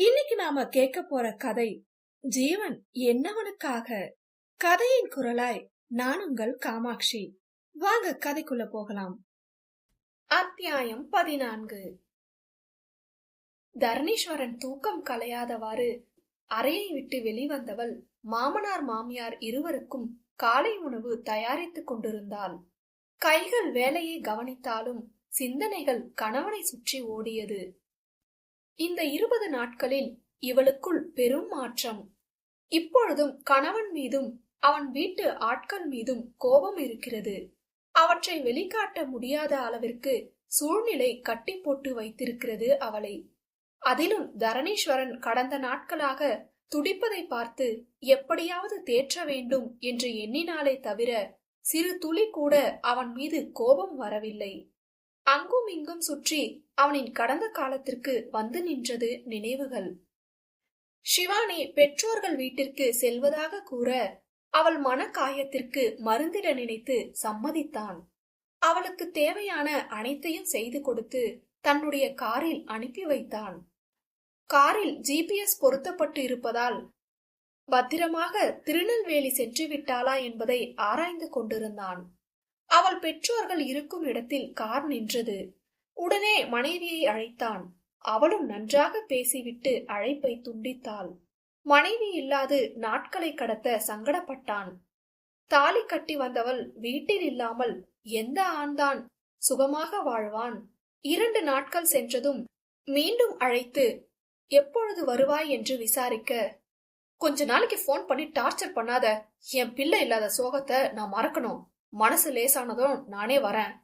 இன்னைக்கு நாம கேட்க போற கதை ஜீவன் என்னவனுக்காக? கதையின் குரலாய் நான் உங்கள் காமாட்சி. வாங்க கதைக்குள்ள போகலாம். அத்தியாயம் பதினான்கு. தரணீஸ்வரன் தூக்கம் கலையாதவாறு அறையை விட்டு வெளிவந்தவள் மாமனார் மாமியார் இருவருக்கும் காலை உணவு தயாரித்துக் கொண்டிருந்தாள். கைகள் வேலையை கவனித்தாலும் சிந்தனைகள் கணவனை சுற்றி ஓடியது. இந்த இருபது நாட்களில் இவளுக்குள் பெரும் மாற்றம். இப்பொழுதும் கணவன் மீதும் அவன் வீட்டு ஆட்கள் மீதும் கோபம் இருக்கிறது. அவற்றை வெளிக்காட்ட முடியாத அளவிற்கு சூழ்நிலை கட்டி போட்டு வைத்திருக்கிறது அவளை. அதிலும் தரணீஸ்வரன் கடந்த நாட்களாக துடிப்பதை பார்த்து எப்படியாவது தேற்ற வேண்டும் என்று எண்ணினாலே தவிர சிறு துளி கூட அவன் மீது கோபம் வரவில்லை. அங்கும் இங்கும் சுற்றி அவனின் கடந்த காலத்திற்கு வந்து நின்றது நினைவுகள். சிவானி பெற்றோர்கள் வீட்டிற்கு செல்வதாக கூற அவள் மன காயத்திற்கு மருந்திட நினைத்து சம்மதித்தான். அவளுக்கு தேவையான அனைத்தையும் செய்து கொடுத்து தன்னுடைய காரில் அனுப்பி வைத்தான். காரில் ஜிபிஎஸ் பொருத்தப்பட்டு இருப்பதால் பத்திரமாக திருநெல்வேலி சென்று விட்டாளா என்பதை ஆராய்ந்து கொண்டிருந்தான். அவள் பெற்றோர்கள் இருக்கும் இடத்தில் கார் நின்றது. உடனே மனைவியை அழைத்தான். அவளும் நன்றாக பேசிவிட்டு அழைப்பை துண்டித்தாள். மனைவி இல்லாது நாட்களை கடத்த சங்கடப்பட்டான். தாலி கட்டி வந்தவள் வீட்டில் இல்லாமல் எந்த ஆண்தான் சுகமாக வாழ்வான்? இரண்டு நாட்கள் சென்றதும் மீண்டும் அழைத்து எப்பொழுது வருவாய்? என்று விசாரிக்க கொஞ்ச நாளைக்கு போன் பண்ணி டார்ச்சர் பண்ணாத. என் பிள்ளை இல்லாத சோகத்தை நான் மறக்கணும். மனசு லேசானதும் நானே வரேன்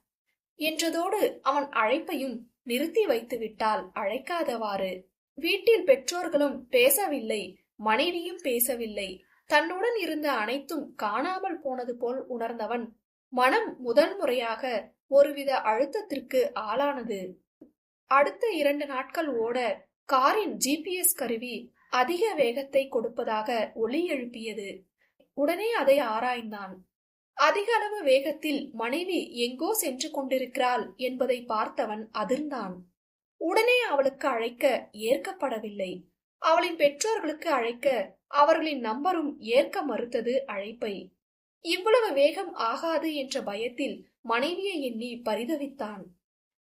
என்றதோடு அவன் அழைப்பையும் நிறுத்தி வைத்து விட்டால் அழைக்காதவாறு. வீட்டில் பெற்றோர்களும் பேசவில்லை மனைவியும் பேசவில்லை. தன்னுடன் இருந்த அனைத்தும் காணாமல் போனது போல் உணர்ந்தவன் மனம் முதல் முறையாக ஒருவித அழுத்தத்திற்கு ஆளானது. அடுத்த இரண்டு நாட்கள் ஓட காரின் ஜிபிஎஸ் கருவி அதிக வேகத்தை கொடுப்பதாக ஒலி எழுப்பியது. உடனே அதை ஆராய்ந்தான். அதிக அளவு வேகத்தில் மனைவி எங்கோ சென்று கொண்டிருக்கிறாள் என்பதை பார்த்தவன் அதிர்ந்தான். உடனே அவளுக்கு அழைக்க ஏற்கப்படவில்லை. அவளின் பெற்றோர்களுக்கு அழைக்க அவர்களின் நம்பரும் ஏற்க மறுத்தது அழைப்பை. இவ்வளவு வேகம் ஆகாது என்ற பயத்தில் மனைவியை எண்ணி பரிதவித்தான்.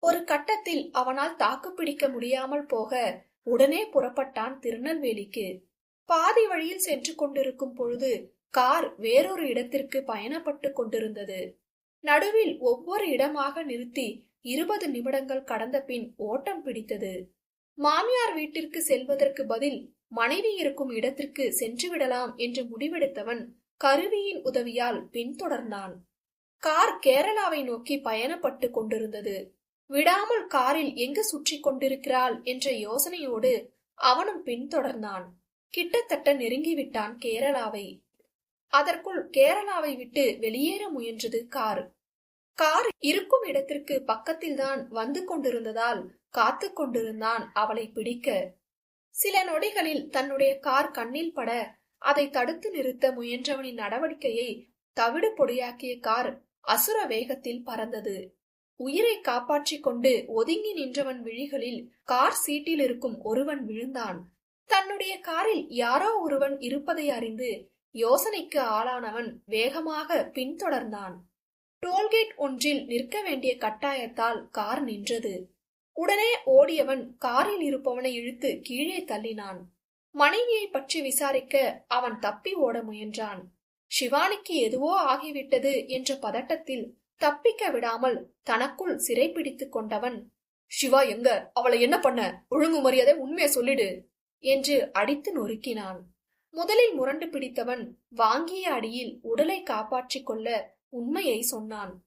ஒரு கட்டத்தில் அவனால் தாக்குப்பிடிக்க முடியாமல் போக உடனே புறப்பட்டான் திருநெல்வேலிக்கு. பாதி வழியில் சென்று கொண்டிருக்கும் பொழுது கார் வேறொரு இடத்திற்கு பயணப்பட்டு கொண்டிருந்தது. நடுவில் ஒவ்வொரு இடமாக நிறுத்தி இருபது நிமிடங்கள் கடந்த பின் ஓட்டம் பிடித்தது. மாமியார் வீட்டிற்கு செல்வதற்கு பதில் மனைவி இருக்கும் இடத்திற்கு சென்று விடலாம் என்று முடிவெடுத்தவன் கருவியின் உதவியால் பின்தொடர்ந்தான். கார் கேரளாவை நோக்கி பயணப்பட்டு கொண்டிருந்தது. விடாமல் காரில் எங்கு சுற்றி கொண்டிருக்கிறாள் என்ற யோசனையோடு அவனும் பின்தொடர்ந்தான். கிட்டத்தட்ட நெருங்கிவிட்டான் கேரளாவை. அதற்குள் கேரளாவை விட்டு வெளியேற முயன்றது கார். கார் இருக்கும் இடத்திற்கு பக்கத்தில்தான் வந்து கொண்டிருந்ததால் காத்து கொண்டிருந்தான் அவளை பிடிக்க. சில நொடிகளில் தன்னுடைய கார் கண்ணில் பட அதை தடுத்து நிறுத்த முயன்றவனின் நடவடிக்கையை தவிடு பொடியாக்கிய கார் அசுர வேகத்தில் பறந்தது. உயிரை காப்பாற்றிக் கொண்டு ஒதுங்கி நின்றவன் விழிகளில் கார் சீட்டில் இருக்கும் ஒருவன் விழுந்தான். தன்னுடைய காரில் யாரோ ஒருவன் இருப்பதை அறிந்து யோசனைக்கு ஆளானவன் வேகமாக பின்தொடர்ந்தான். டோல்கேட் ஒன்றில் நிற்க வேண்டிய கட்டாயத்தால் கார் நின்றது. உடனே ஓடியவன் காரில் இருப்பவனை இழுத்து கீழே தள்ளினான். மனைவியை பற்றி விசாரிக்க அவன் தப்பி ஓட முயன்றான். சிவானிக்கு எதுவோ ஆகிவிட்டது என்ற பதட்டத்தில் தப்பிக்க விடாமல் தனக்குள் சிறைப்பிடித்துக் கொண்டவன் சிவா எங்க? அவளை என்ன பண்ண? ஒழுங்கு மரியாதை உண்மையை சொல்லிடு என்று அடித்து நொறுக்கினான். முதலில் முரண்டு பிடித்தவன் வாங்கிய அடியில் உடலை காப்பாற்றிக் கொள்ள உண்மையை சொன்னான்.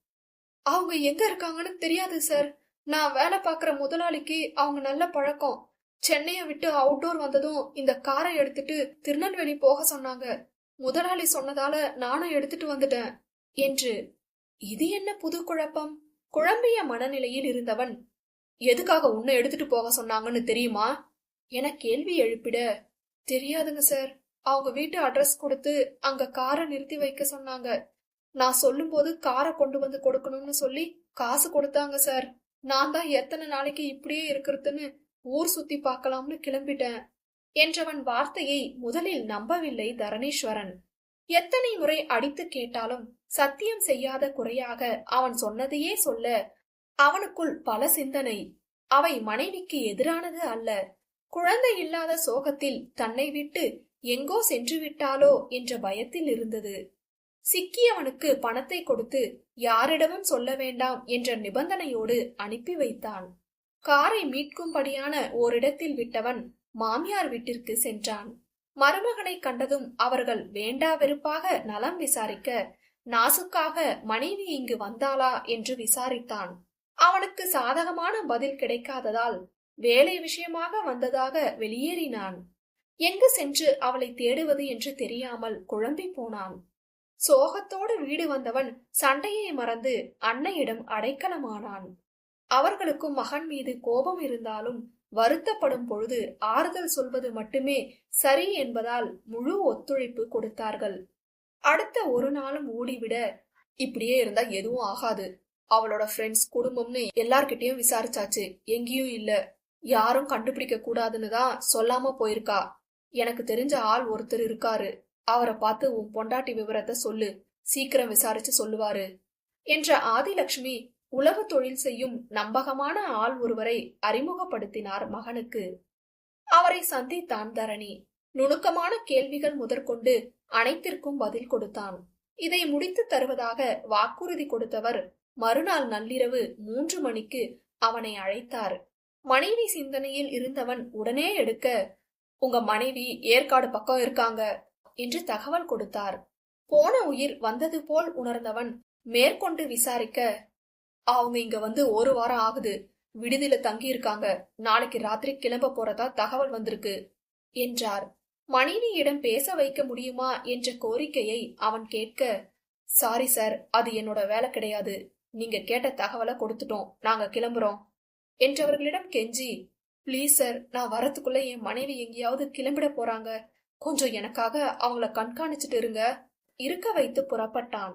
அவங்க எங்க இருக்காங்கன்னு தெரியாது சார். நான் வேலை பார்க்குற முதலாளிக்கு அவங்க நல்ல பழக்கம். சென்னையை விட்டு அவுட்டோர் வந்ததும் இந்த காரை எடுத்துட்டு திருநெல்வேலி போக சொன்னாங்க. முதலாளி சொன்னதால நானும் எடுத்துட்டு வந்துட்டேன் என்று. இது என்ன புது குழப்பம்? குழம்பிய மனநிலையில் இருந்தவன் எதுக்காக உன்னை எடுத்துட்டு போக சொன்னாங்கன்னு தெரியுமா என கேள்வி எழுப்பிட தெரியாதுங்க சார். அவங்க வீட்டு அட்ரஸ் கொடுத்து அங்க காரை நிறுத்தி வைக்க சொன்னாங்க. நான் சொல்லும்போது காரை கொண்டு வந்து கொடுக்கணும்னு சொல்லி காசு கொடுத்தாங்க சார் நான் தான் எத்தனை நாளைக்கு இப்படியே இருக்கிறதுன்னு ஊர் சுத்தி பார்க்கலாம்னு கிளம்பிட்டேன். என்றவன் வார்த்தையை முதலில் நம்பவில்லை தரணீஸ்வரன். எத்தனை முறை அடித்து கேட்டாலும் சத்தியம் செய்யாத குறையாக அவன் சொன்னதையே சொல்ல அவனுக்குள் பல சிந்தனை. அவை மனைவிக்கு எதிரானது அல்ல. குழந்தை இல்லாத சோகத்தில் தன்னை விட்டு எங்கோ சென்று விட்டாலோ என்ற பயத்தில் இருந்தது. சிக்கியவனுக்கு பணத்தை கொடுத்து யாரிடமும் சொல்ல வேண்டாம் என்ற நிபந்தனையோடு அனுப்பி வைத்தான். காரை மீட்கும்படியான ஓரிடத்தில் விட்டவன் மாமியார் வீட்டிற்கு சென்றான். மருமகனை கண்டதும் அவர்கள் வேண்டா வெறுப்பாக நலம் விசாரிக்க நாசுக்காக மனைவி இங்கு வந்தாளா? என்று விசாரித்தான். அவனுக்கு சாதகமான பதில் கிடைக்காததால் வேலை விஷயமாக வந்ததாக வெளியேறினான். எங்கு சென்று அவளை தேடுவது என்று தெரியாமல் குழம்பி போனான். சோகத்தோடு வீடு வந்தவன் சண்டையை மறந்து அன்னையிடம் அடைக்கலமானான். அவர்களுக்கும் மகன் மீது கோபம் இருந்தாலும் வருத்தப்படும் பொழுது ஆறுதல் சொல்வது மட்டுமே சரி என்பதால் முழு ஒத்துழைப்பு கொடுத்தார்கள். அடுத்த ஒரு நாளும் ஓடிவிட இப்படியே இருந்தா எதுவும் ஆகாது. அவளோட ஃப்ரெண்ட்ஸ் குடும்பம்னு எல்லார்கிட்டயும் விசாரிச்சாச்சு. எங்கேயும் இல்ல. யாரும் கண்டுபிடிக்க கூடாதுன்னு தான் சொல்லாம போயிருக்கா. எனக்கு தெரிஞ்ச ஆள் ஒருத்தர் இருக்காரு. அவரை பார்த்து உன் பொண்டாட்டி விவரத்தை சொல்லு. சீக்கிரம் விசாரிச்சு சொல்லுவாரு. என்ற ஆதிலட்சுமி உலக தொழில் செய்யும் நம்பகமான ஆள் ஒருவரை அறிமுகப்படுத்தினார் மகனுக்கு. அவரை சந்தித்தான் தரணி. நுணுக்கமான கேள்விகள் முதற்கொண்டு அனைத்திற்கும் பதில் கொடுத்தான். இதை முடித்து தருவதாக வாக்குறுதி கொடுத்தவர் மறுநாள் நள்ளிரவு மூன்று மணிக்கு அவனை அழைத்தார். மனைவி சிந்தனையில் இருந்தவன் உடனே எடுக்க உங்க மனைவி ஏற்காடு பக்கம் இருக்காங்க என்று தகவல் கொடுத்தார். போன உயிர் வந்தது போல் உணர்ந்தவன் மேற்கொண்டு விசாரிக்க அவங்க இங்க வந்து ஒரு வாரம் ஆகுது. விடுதியில தங்கி இருக்காங்க. நாளைக்கு ராத்திரி கிளம்ப போறதா தகவல் வந்திருக்கு என்றார். மனைவியிடம் பேச வைக்க முடியுமா என்ற கோரிக்கையை அவன் கேட்க சாரி சார் அது என்னோட வேலை கிடையாது. நீங்க கேட்ட தகவலை கொடுத்துட்டோம். நாங்க கிளம்புறோம் என்றவர்களிடம் கெஞ்சி ப்ளீஸ் சார் நான் வரத்துக்குள்ள என் மனைவி எங்கேயாவது கிளம்பிட போறாங்க. கொஞ்சம் எனக்காக அவங்கள கண்காணிச்சிட்டு இருங்க. இருக்க வைத்து புறப்பட்டான்.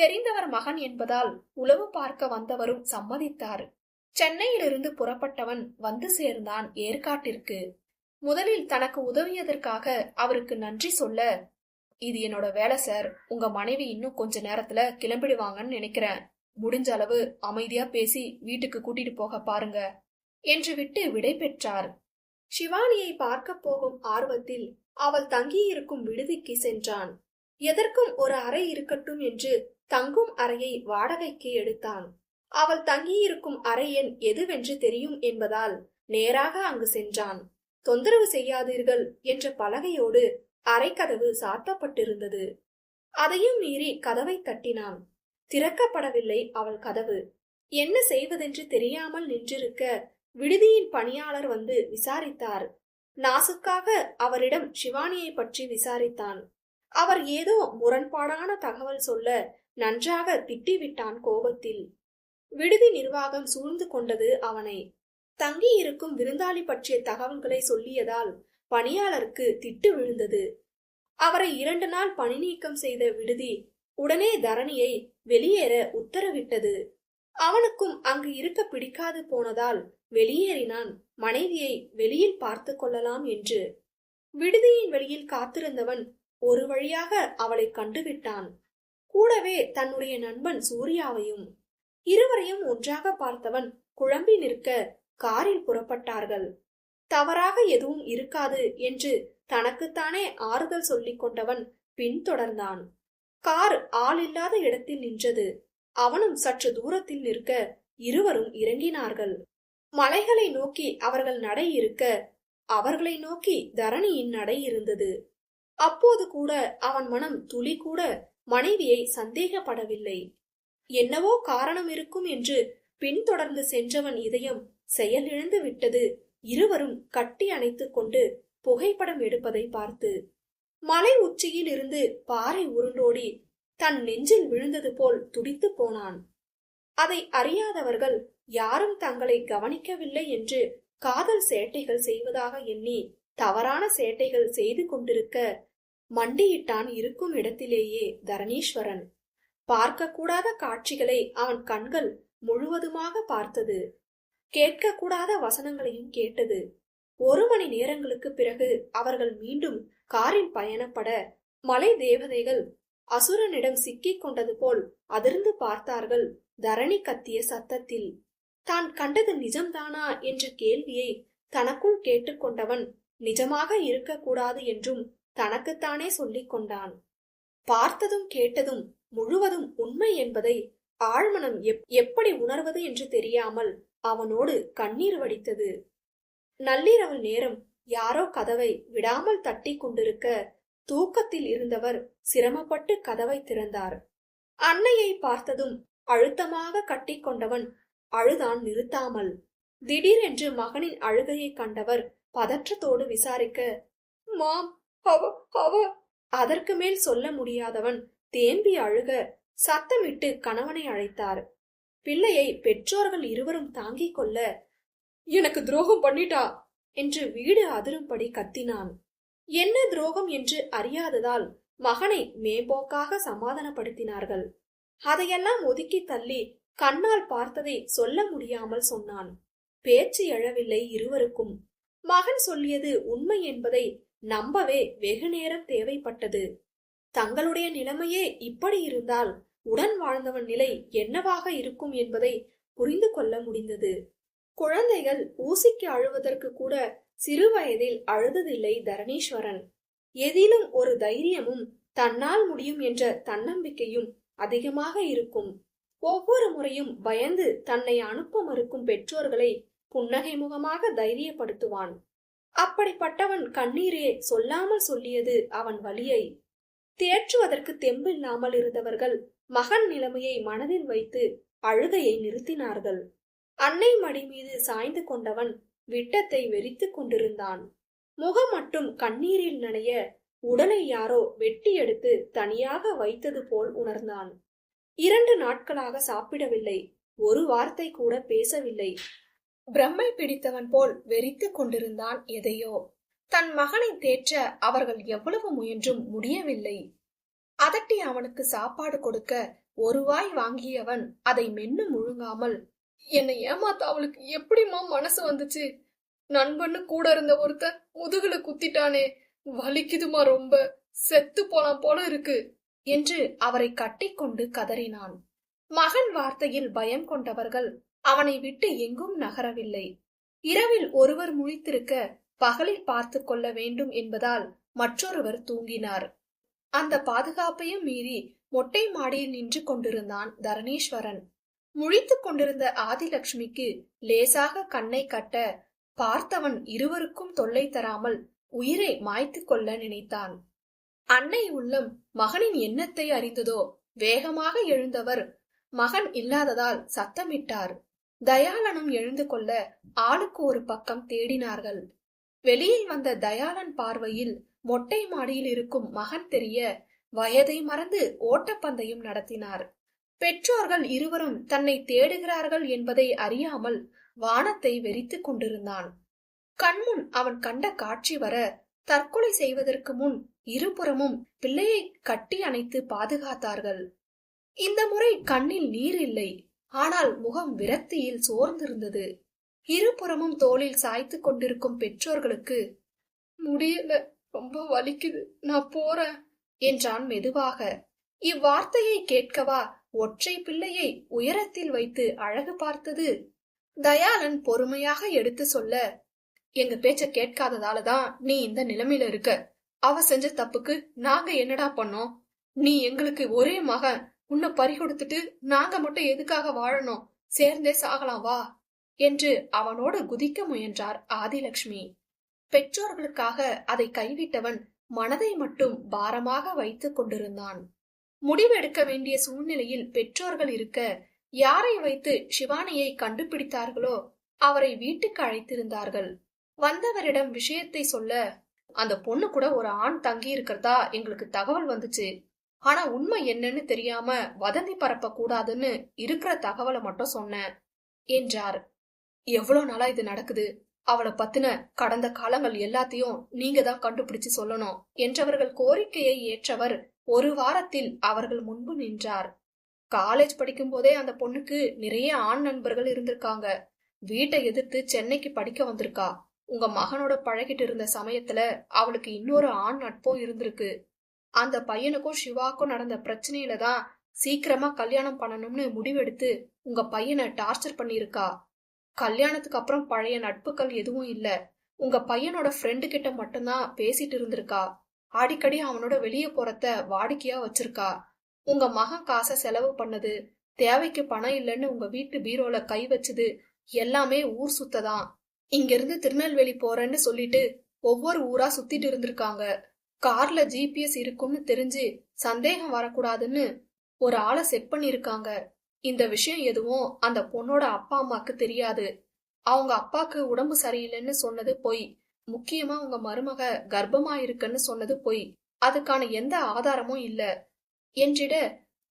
தெரிந்தவர் மகன் என்பதால் உளவு பார்க்க வந்தவரும் சம்மதித்தார். சென்னையிலிருந்து புறப்பட்டவன் வந்து சேர்ந்தான் ஏற்காட்டிற்கு. முதலில் தனக்கு உதவியதற்காக அவருக்கு நன்றி சொல்ல இது என்னோட வேலை சார். உங்க மனைவி இன்னும் கொஞ்ச நேரத்துல கிளம்பிடுவாங்கன்னு நினைக்கிறேன். முடிஞ்ச அளவு அமைதியா பேசி வீட்டுக்கு கூட்டிட்டு போக பாருங்க. என்று விட்டு விடை பெற்றார் சிவானியை பார்க்க போகும் ஆர்வத்தில் அவள் தங்கியிருக்கும் விடுதிக்கு சென்றான். எதற்கும் ஒரு அறை இருக்கட்டும் என்று தங்கும் அறையை வாடகைக்கு எடுத்தான். அவள் தங்கியிருக்கும் அறை எண் எதுவென்று தெரியும் என்பதால் நேராக அங்கு சென்றான். தொந்தரவு செய்யாதீர்கள் என்ற பலகையோடு அறைக்கதவு சாத்தப்பட்டிருந்தது. அதையும் மீறி கதவை தட்டினான். திறக்கப்படவில்லை அவள் கதவு. என்ன செய்வதென்று தெரியாமல் நின்றிருக்க விடுதியின் பணியாளர் வந்து விசாரித்தார். நாசுக்காக அவரிடம் சிவானியை பற்றி விசாரித்தான். அவர் ஏதோ முரண்பாடான தகவல் சொல்ல நன்றாக திட்டிவிட்டான் கோபத்தில். விடுதி நிர்வாகம் சூழ்ந்து கொண்டது அவனை. தங்கியிருக்கும் விருந்தாளி பற்றிய தகவல்களை சொல்லியதால் பணியாளருக்கு திட்டு விழுந்தது. அவரை இரண்டு நாள் பணி நீக்கம் செய்த விடுதி உடனே தரணியை வெளியேற உத்தரவிட்டது. அவனுக்கும் அங்கு இருக்க பிடிக்காது போனதால் வெளியேறினான். மனைவியை வெளியில் பார்த்து கொள்ளலாம் என்று. விடுதியின் வெளியில் காத்திருந்தவன் ஒரு வழியாக அவளை கண்டுவிட்டான். கூடவே தன்னுடைய நண்பன் சூர்யாவையும். இருவரையும் ஒன்றாக பார்த்தவன் குழம்பி நிற்க காரில் புறப்பட்டார்கள். தவறாக எதுவும் இருக்காது என்று தனக்குத்தானே ஆறுதல் சொல்லிக் கொண்டவன் பின்தொடர்ந்தான். கார் ஆள் இல்லாத இடத்தில் நின்றது. அவனும் சற்று தூரத்தில் நிற்க இருவரும் இறங்கினார்கள். மலைகளை நோக்கி அவர்கள் நடை இருக்க அவர்களை நோக்கி தரணியின் நடை இருந்தது. அப்போது கூட அவன் மனம் துளி கூட மனைவியை சந்தேகப்படவில்லை. என்னவோ காரணம் இருக்கும் என்று பின்தொடர்ந்து சென்றவன் இதயம் செயலிழந்து விட்டது. இருவரும் கட்டி அணைத்துக் கொண்டு புகைப்படம் எடுப்பதை பார்த்து மலை உச்சியில் இருந்து பாறை உருண்டோடி தன் நெஞ்சில் விழுந்தது போல் துடித்து போனான். அதை அறியாதவர்கள் யாரும் தங்களை கவனிக்கவில்லை என்று காதல் சேட்டைகள் செய்வதாக எண்ணி தவறான சேட்டைகள் செய்து கொண்டிருக்க மண்டியிட்டான் இருக்கும் இடத்திலேயே தரணீஸ்வரன். பார்க்கக்கூடாத காட்சிகளை அவன் கண்கள் முழுவதுமாக பார்த்தது. கேட்கக்கூடாத வசனங்களையும் கேட்டது. ஒரு மணி நேரங்களுக்கு பிறகு அவர்கள் மீண்டும் காரில் பயணப்பட மலை தேவதைகள் அசுரனிடம் சிக்கிக் கொண்டது போல் அதிர்ந்து பார்த்தார்கள் தரணி கத்திய சத்தத்தில். தான் கண்டது நிஜம்தானா என்ற கேள்வியை தனக்குள் கேட்டுக்கொண்டவன் நிஜமாக இருக்கக்கூடாது என்றும் தனக்குத்தானே சொல்லிக் கொண்டான். பார்த்ததும் கேட்டதும் முழுவதும் உண்மை என்பதை ஆழ்மனம் எப்படி உணர்வது என்று தெரியாமல் அவனோடு கண்ணீர் வடித்தது. நள்ளிரவு நேரம் யாரோ கதவை விடாமல் தட்டி கொண்டிருக்க தூக்கத்தில் இருந்தவர் சிரமப்பட்டு கதவை திறந்தார். அன்னையை பார்த்ததும் அழுத்தமாக கட்டிக்கொண்டவன் அழுதான் நிறுத்தாமல். திடீரென்று மகனின் அழுகையை கண்டவர் பதற்றத்தோடு விசாரிக்க மாம் அவ அவ. அதற்கு மேல் சொல்ல முடியாதவன் தேம்பி அழுக சத்தமிட்டு கணவனை அழைத்தார். பிள்ளையை பெற்றோர்கள் இருவரும் தாங்கிக் கொள்ள எனக்கு துரோகம் பண்ணிட்டா? என்று வீடு அதிரும்படி கத்தினான். என்ன துரோகம் என்று அறியாததால் மகனை மேம்போக்காக சமாதானப்படுத்தினார்கள். அதையெல்லாம் ஒதுக்கி தள்ளி கண்ணால் பார்த்ததை சொல்ல முடியாமல் சொன்னான். பேச்சு எழவில்லை இருவருக்கும். மகன் சொல்லியது உண்மை என்பதை நம்பவே வெகு நேரம் தேவைப்பட்டது. தங்களுடைய நிலைமையே இப்படி இருந்தால் உடன் வாழ்ந்தவன் நிலை என்னவாக இருக்கும் என்பதை புரிந்து கொள்ள முடிந்தது. குழந்தைகள் ஊசிக்கு அழுவதற்கு கூட சிறு வயதில் அழுததில்லை தரணீஸ்வரன். எதிலும் ஒரு தைரியமும் தன்னால் முடியும் என்ற தன்னம்பிக்கையும் அதிகமாக இருக்கும். ஒவ்வொரு முறையும் பயந்து தன்னை அனுப்ப மறுக்கும் பெற்றோர்களை புன்னகை முகமாக தைரியப்படுத்துவான். அப்படிப்பட்டவன் கண்ணீரே சொல்லாமல் சொல்லியது அவன் வழியை தேற்றுவதற்கு தெம்பில்லாமல் இருந்தவர்கள் மகன் நிலைமையை மனதில் வைத்து அழுகையை நிறுத்தினார்கள். அன்னை மடி மீது சாய்ந்து கொண்டவன் விட்டத்தை வெறித்துக் கொண்டிருந்தான். முகம் மட்டும் கண்ணீரில் நனைய உடலை யாரோ வெட்டி எடுத்து தனியாக வைத்தது போல் உணர்ந்தான். இரண்டு நாட்களாக சாப்பிடவில்லை. ஒரு வார்த்தை கூட பேசவில்லை. பிரம்மை பிடித்தவன் போல் வெறித்துக் கொண்டிருந்தான் எதையோ. தன் மகனை தேற்ற அவர்கள் எவ்வளவு முயன்றும் முடியவில்லை. அதட்டி அவனுக்கு சாப்பாடு கொடுக்க ஒரு வாய் வாங்கியவன் அதை மென்னு முழுங்காமல் என்னை ஏமாத்த அவளுக்கு எப்படிமா மனசு வந்துச்சு? நண்பன்னு கூட இருந்த ஒருத்தன் முதுகுல குத்திட்டானே. வலிக்குதுமா ரொம்ப. செத்து போலாம் போல இருக்கு. என்று அவரை கட்டிக்கொண்டு கதறினான். மகன் வார்த்தையில் பயம் கொண்டவர்கள் அவனை விட்டு எங்கும் நகரவில்லை. இரவில் ஒருவர் முழித்திருக்க பகலில் பார்த்து கொள்ள வேண்டும் என்பதால் மற்றொருவர் தூங்கினார். அந்த பாதுகாப்பையும் மீறி மொட்டை மாடியில் நின்று கொண்டிருந்தான் தரணீஸ்வரன். முழித்துக் கொண்டிருந்த ஆதிலட்சுமிக்கு லேசாக கண்ணை கட்ட பார்த்தவன் இருவருக்கும் தொல்லை தராமல் உயிரை மாய்த்து கொள்ள நினைத்தான். அன்னை உள்ளம் மகனின் எண்ணத்தை அறிந்ததோ? வேகமாக எழுந்தவர். மகன் இல்லாததால் சத்தமிட்டார். தயாளனும் எழுந்து கொள்ள ஆளுக்கு ஒரு பக்கம் தேடினார்கள். வெளியில் வந்த தயாளன் பார்வையில் மொட்டை மாடியில் இருக்கும் மகன் தெரிய வயதை மறந்து ஓட்டப்பந்தயம் நடத்தினார். பெற்றோர்கள் இருவரும் தன்னை தேடுகிறார்கள் என்பதை அறியாமல் வானத்தை வெறித்துக் கொண்டிருந்தான். கண்முன் அவன் கண்ட காட்சி வர தற்கொலை செய்வதற்கு முன் இருபுறமும் பிள்ளையை கட்டி அணைத்து பாதுகாத்தார்கள். இந்த முறை கண்ணில் நீர் இல்லை. ஆனால் முகம் விரக்தியில் சோர்ந்திருந்தது. இருபுறமும் தோளில் சாய்த்து கொண்டிருக்கும் பெற்றோர்களுக்கு முடியல ரொம்ப வலிக்குது நான் போறேன் என்றான் மெதுவாக. இவ்வார்த்தையை கேட்கவா ஒற்றை பிள்ளையை உயரத்தில் வைத்து அழகு பார்த்தது. தயாளன் பொறுமையாக எடுத்து சொல்ல எங்க பேச்ச கேட்காததாலதான் நீ இந்த நிலைமையில இருக்க. அவ செஞ்ச தப்புக்கு நாங்க என்னடா பண்ணோம்? நீ எங்களுக்கு ஒரே மகன். உன்னை பறி கொடுத்துட்டு நாங்க மட்டும் எதுக்காக வாழணும்? சேர்ந்தே சாகலாம் வா. என்று அவனோடு குதிக்க முயன்றார் ஆதிலட்சுமி பெற்றோர்களுக்காக அதை கைவிட்டவன் மனதை மட்டும் பாரமாக வைத்துக் கொண்டிருந்தான். முடிவெடுக்க வேண்டிய சூழ்நிலையில் பெற்றோர்கள் இருக்க யாரை வைத்து சிவானியை கண்டுபிடித்தார்களோ அவரை வீட்டுக்கு அழைத்திருந்தார்கள். வந்தவரிடம் விஷயத்தை சொல்ல அந்த பொண்ணு கூட ஒரு ஆண் தங்கி இருக்கிறதா எங்களுக்கு தகவல் வந்துச்சு. ஆனா உண்மை என்னன்னு தெரியாம வதந்தி பரப்ப கூடாதுன்னு இருக்கிற தகவலை மட்டும் சொன்னேன் என்றார். எவ்வளவு நாளா இது நடக்குது? அவளை பத்தின கடந்த காலங்கள் எல்லாத்தையும் நீங்க தான் கண்டுபிடிச்சு சொல்லணும் என்றவர்கள் கோரிக்கையை ஏற்றவர் ஒரு வாரத்தில் அவர்கள் முன்பு நின்றார். காலேஜ் படிக்கும் போதே அந்த பொண்ணுக்கு நிறைய ஆண் நண்பர்கள் இருந்திருக்காங்க. வீட்டை எதிர்த்து சென்னைக்கு படிக்க வந்திருக்கா. உங்க மகனோட பழகிட்டு இருந்த சமயத்துல அவளுக்கு இன்னொரு ஆண் நட்பும் இருந்திருக்கு. அந்த பையனுக்கும் சிவாக்கும் நடந்த பிரச்சனையில தான் சீக்கிரமா கல்யாணம் பண்ணணும்னு முடிவெடுத்து உங்க பையனை டார்ச்சர் பண்ணியிருக்கா. கல்யாணத்துக்கு அப்புறம் பழைய நட்புகள் எதுவும் இல்ல. உங்க பையனோட ஃப்ரெண்டு கிட்ட மட்டும்தான் பேசிட்டு இருந்திருக்கா. அடிக்கடி அவனோட வெளியே போறத வாடிக்கையா வச்சிருக்கா. உங்க மகன் காசை செலவு பண்ணது தேவைக்கு பணம் இல்லைன்னு உங்க வீட்டு பீரோல கை வச்சது எல்லாமே ஊர் சுத்ததான். இங்கிருந்து திருநெல்வேலி போறேன்னு சொல்லிட்டு ஒவ்வொரு ஊரா சுத்திட்டு இருந்திருக்காங்க. கார்ல ஜிபிஎஸ் இருக்கும்னு தெரிஞ்சு சந்தேகம் வரக்கூடாதுன்னு ஒரு ஆளை செட் பண்ணிருக்காங்க இந்த விஷயம் எதுவும் அந்த பொண்ணோட அப்பா அம்மாக்கு தெரியாது. அவங்க அப்பாக்கு உடம்பு சரியில்லைன்னு சொன்னது பொய். முக்கியமா உங்க மருமக கர்ப்பமா இருக்குன்னு சொன்னது பொய். அதுக்கான எந்த ஆதாரமும் இல்ல. என்றிட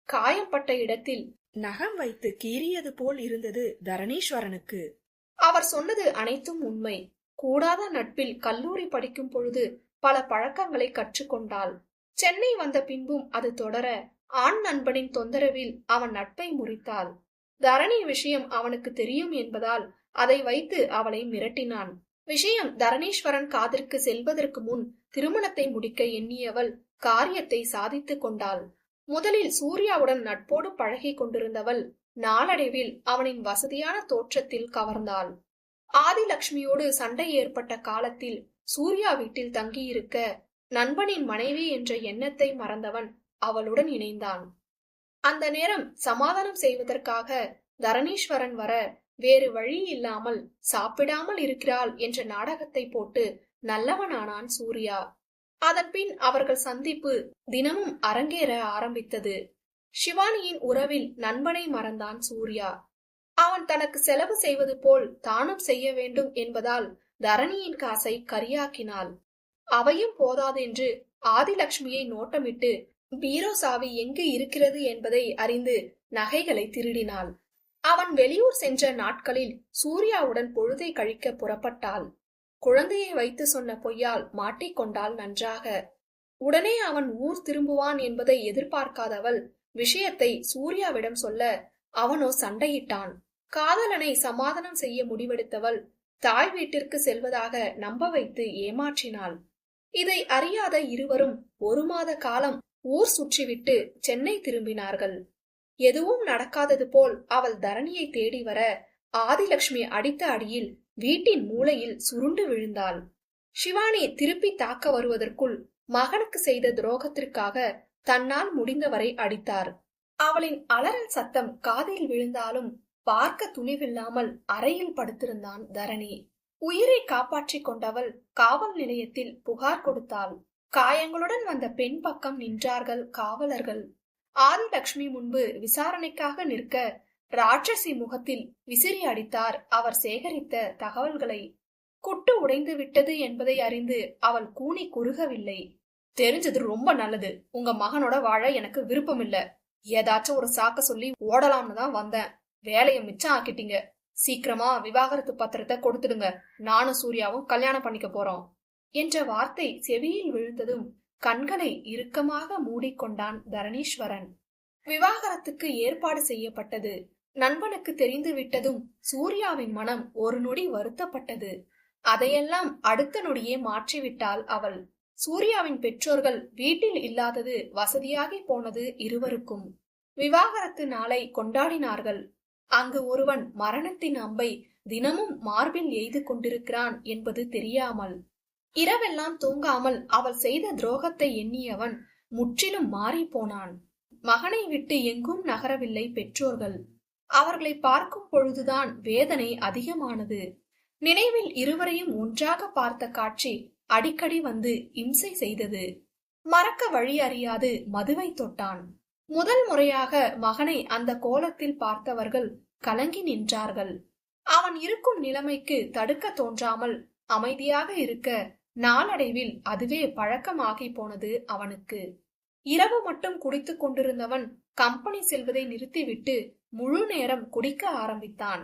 காயம்பட்ட இடத்தில் நகம் வைத்து கீறியது போல் இருந்தது தரணீஸ்வரனுக்கு. அவர் சொன்னது அனைத்தும் உண்மை. கூடாத நட்பில் கல்லூரி படிக்கும் பொழுது பல பழக்கங்களை கற்றுக்கொண்டாள். சென்னை வந்த பின்பும் அது தொடர ஆண் நண்பனின் தொந்தரவில் அவன் நட்பை முறித்தாள். தரணி விஷயம் அவனுக்கு தெரியும் என்பதால் அதை வைத்து அவளை மிரட்டினான். விஷயம் தரணீஸ்வரன் காதிற்கு செல்வதற்கு முன் திருமணத்தை முடிக்க எண்ணியவள் காரியத்தை சாதித்துக் கொண்டாள். முதலில் சூர்யாவுடன் நட்போடு பழகி கொண்டிருந்தவள் நாளடைவில் அவனின் வசதியான தோற்றத்தில் கவர்ந்தாள் ஆதிலட்சுமியோடு சண்டை ஏற்பட்ட காலத்தில் சூர்யா வீட்டில் தங்கியிருக்க நண்பனின் மனைவி என்ற எண்ணத்தை மறந்தவன் அவளுடன் இணைந்தான். அந்த நேரம் சமாதானம் செய்வதற்காக தரணீஸ்வரன் வர வேறு வழி இல்லாமல் சாப்பிடாமல் இருக்கிறாள் என்ற நாடகத்தை போட்டு நல்லவனானான் சூர்யா. அதன்பின் அவர்கள் சந்திப்பு தினமும் அரங்கேற ஆரம்பித்தது. சிவானியின் உறவில் நண்பனை மறந்தான் சூர்யா. அவன் தனக்கு செலவு செய்வது போல் தானும் செய்ய வேண்டும் என்பதால் தரணியின் காசை கரியாக்கினாள். அவையும் போதாதென்று ஆதிலட்சுமியை நோட்டமிட்டு பீரோ சாவி எங்கு இருக்கிறது என்பதை அறிந்து நகைகளை திருடினாள். அவன் வெளியூர் சென்ற நாட்களில் சூர்யாவுடன் பொழுதை கழிக்க புறப்பட்டாள். குழந்தையை வைத்து சொன்ன பொய்யால் மாட்டிக்கொண்டாள் நன்றாக. உடனே அவன் ஊர் திரும்புவான் என்பதை எதிர்பார்க்காதவள் விஷயத்தை சூர்யாவிடம் சொல்ல அவனோ சண்டையிட்டான். காதலனை சமாதானம் செய்ய முடிவெடுத்தவள் தாய் வீட்டிற்கு செல்வதாக நம்ப வைத்து ஏமாற்றினாள். இதை அறியாத இருவரும் ஒரு மாத காலம் ஊர் சுற்றிவிட்டு சென்னை திரும்பினார்கள். எதுவும் நடக்காதது போல் அவள் தரணியை தேடி வர ஆதிலட்சுமி அடித்த அடியில் வீட்டின் மூலையில் சுருண்டு விழுந்தாள். சிவானி திருப்பி தாக்க வருவதற்குள் மகனுக்கு செய்த துரோகத்திற்காக தன்னால் முடிந்தவரை அடித்தார். அவளின் அலறல் சத்தம் காதில் விழுந்தாலும் பார்க்க துணிவில்லாமல் அறையில் படுத்திருந்தான் தரணி. உயிரை காப்பாற்றிக் கொண்டவள் காவல் நிலையத்தில் புகார் கொடுத்தாள். காயங்களுடன் வந்த பெண் பக்கம் நின்றார்கள் காவலர்கள். ஆதிலட்சுமி முன்பு விசாரணைக்காக நிற்க ராட்சசி முகத்தில் விசிறி அடித்தார் அவர் சேகரித்த தகவல்களை. குட்டு உடைந்து விட்டது என்பதை அறிந்து அவள் கூனி குறுகவில்லை. தெரிஞ்சது ரொம்ப நல்லது. உங்க மகனோட வாழ எனக்கு விருப்பம் இல்ல ஏதாச்சும் ஒரு சாக்க சொல்லி ஓடலாம்னு தான் வந்தேன். வேலையை மிச்சம் ஆக்கிட்டீங்க. சீக்கிரமா விவாகரத்து பத்திரத்தை கொடுத்துடுங்க. நானும் சூர்யாவும் கல்யாணம் பண்ணிக்க போறோம். என்ற வார்த்தை செவியில் விழுந்ததும் கண்களை இறுக்கமாக மூடிக்கொண்டான் தரணீஸ்வரன். விவாகரத்துக்கு ஏற்பாடு செய்யப்பட்டது. நண்பனுக்கு தெரிந்து விட்டதும் சூர்யாவின் மனம் ஒரு நொடி வருத்தப்பட்டது. அதையெல்லாம் அடுத்த நொடியே மாற்றிவிட்டாள் அவள். சூர்யாவின் பெற்றோர்கள் வீட்டில் இல்லாதது வசதியாகி போனது இருவருக்கும். விவாகரத்து நாளை கொண்டாடினார்கள். அங்கு ஒருவன் மரணத்தின் அம்பை தினமும் மார்பில் எய்து கொண்டிருக்கிறான் என்பது தெரியாமல். இரவெல்லாம் தூங்காமல் அவள் செய்த துரோகத்தை எண்ணியவன் முற்றிலும் மாறி போனான் மகனை விட்டு எங்கும் நகரவில்லை பெற்றோர்கள். அவர்களை பார்க்கும் பொழுதுதான் வேதனை அதிகமானது. நினைவில் இருவரையும் ஒன்றாக பார்த்த காட்சி அடிக்கடி வந்து இம்சை செய்தது. மறக்க வழி அறியாது மதுவை தொட்டான். முதல் முறையாக மகனை அந்த கோலத்தில் பார்த்தவர்கள் கலங்கி நின்றார்கள். அவன் இருக்கும் நிலைமைக்கு தடுக்க தோன்றாமல் அமைதியாக இருக்க நாளடைவில் அதுவே பழக்கமாகி போனது அவனுக்கு. இரவு மட்டும் குடித்துக் கொண்டிருந்தவன் கம்பெனி செல்வதை நிறுத்திவிட்டு முழு நேரம் குடிக்க ஆரம்பித்தான்.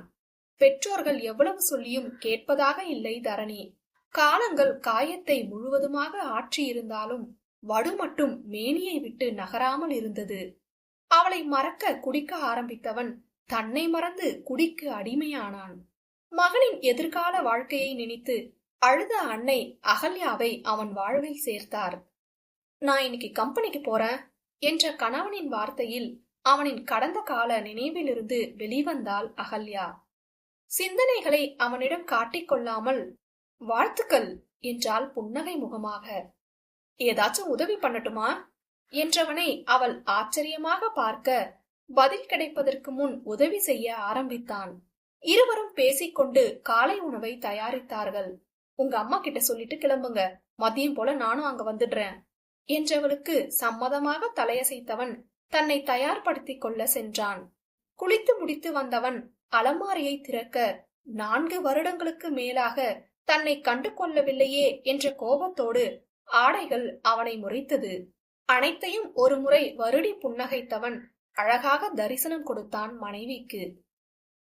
பெற்றோர்கள் எவ்வளவு சொல்லியும் கேட்பதாக இல்லை தரணி. காலங்கள் காயத்தை முழுவதுமாக ஆற்றியிருந்தாலும் வடு மட்டும் மேனியை விட்டு நகராமல் இருந்தது. அவளை மறக்க குடிக்க ஆரம்பித்தவன் தன்னை மறந்து குடிக்கு அடிமையானான். மகனின் எதிர்கால வாழ்க்கையை நினைத்து அழுத அன்னை அகல்யாவை அவன் வாழ்வில் சேர்த்தார். நான் இன்னைக்கு கம்பெனிக்கு போறேன் என்ற கணவனின் வார்த்தையில் அவனின் கடந்த கால நினைவிலிருந்து வெளிவந்தாள் அகல்யா. சிந்தனைகளை அவனிடம் காட்டிக்கொள்ளாமல் வாழ்த்துக்கள் என்றால் புன்னகை முகமாக. ஏதாச்சும் உதவி பண்ணட்டுமா? என்றவனை அவள் ஆச்சரியமாக பார்க்க பதில் கிடைப்பதற்கு முன் உதவி செய்ய ஆரம்பித்தான். இருவரும் பேசிக்கொண்டு காலை உணவை தயாரித்தார்கள். உங்க அம்மா கிட்ட சொல்லிட்டு கிளம்புங்க. மதியம் போல நானும் அங்க வந்துடுறேன். என்றவளுக்கு சம்மதமாக தலையசைத்தவன் தன்னை தயார்படுத்திக் கொள்ள சென்றான். குளித்து முடித்து வந்தவன் அலமாரியை திறக்க நான்கு வருடங்களுக்கு மேலாக தன்னை கண்டு கொள்ளவில்லையே என்ற கோபத்தோடு ஆடைகள் அவனை முறைத்தது. அனைத்தையும் ஒருமுறை வருடி புன்னகைத்தவன் அழகாக தரிசனம் கொடுத்தான் மனைவிக்கு.